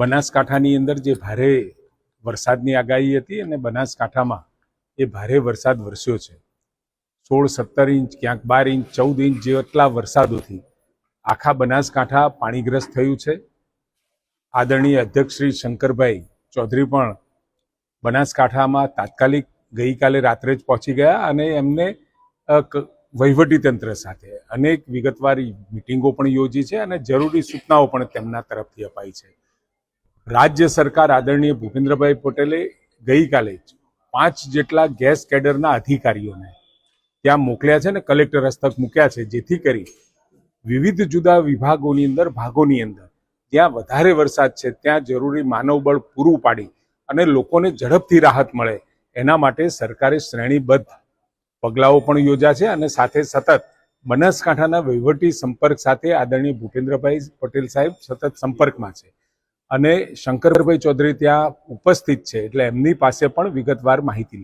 બનાસકાંઠાની અંદર જે ભારે વરસાદની આગાહી હતી અને બનાસકાંઠામાં એ ભારે વરસાદ વરસ્યો છે. સોળ, સત્તર ઇંચ, ક્યાંક બાર ઇંચ, ચૌદ ઇંચ જેટલા વરસાદોથી આખા બનાસકાંઠા પાણીગ્રસ્ત થયું છે. આદરણીય અધ્યક્ષ શ્રી શંકરભાઈ ચૌધરી પણ બનાસકાંઠામાં તાત્કાલિક ગઈકાલે રાત્રે જ પહોંચી ગયા અને એમને વહીવટીતંત્ર સાથે અનેક વિગતવાર મિટિંગો પણ યોજી છે અને જરૂરી સૂચનાઓ પણ તેમના તરફથી અપાઈ છે. રાજ્ય સરકાર આદરણીય ભૂપેન્દ્રભાઈ પટેલે ગઈકાલે પાંચ જેટલા ગેસ કેડરના અધિકારીઓને ત્યાં મોકલ્યા છે ને કલેક્ટર હસ્તક મૂક્યા છે, જેથી કરી વિવિધ જુદા વિભાગોની અંદર, ભાગોની અંદર જ્યાં વધારે વરસાદ છે, ત્યાં જરૂરી માનવબળ પૂરું પાડી અને લોકોને ઝડપથી રાહત મળે, એના માટે સરકારે શ્રેણીબદ્ધ પગલાઓ પણ યોજ્યા છે અને સાથે સતત બનાસકાંઠાના વહીવટી સંપર્ક સાથે આદરણીય ભૂપેન્દ્રભાઈ પટેલ સાહેબ સતત સંપર્કમાં છે. અને શંકરભાઈ ચૌધરી ત્યાં ઉપસ્થિત છે એટલે એમની પાસે પણ વિગતવાર માહિતી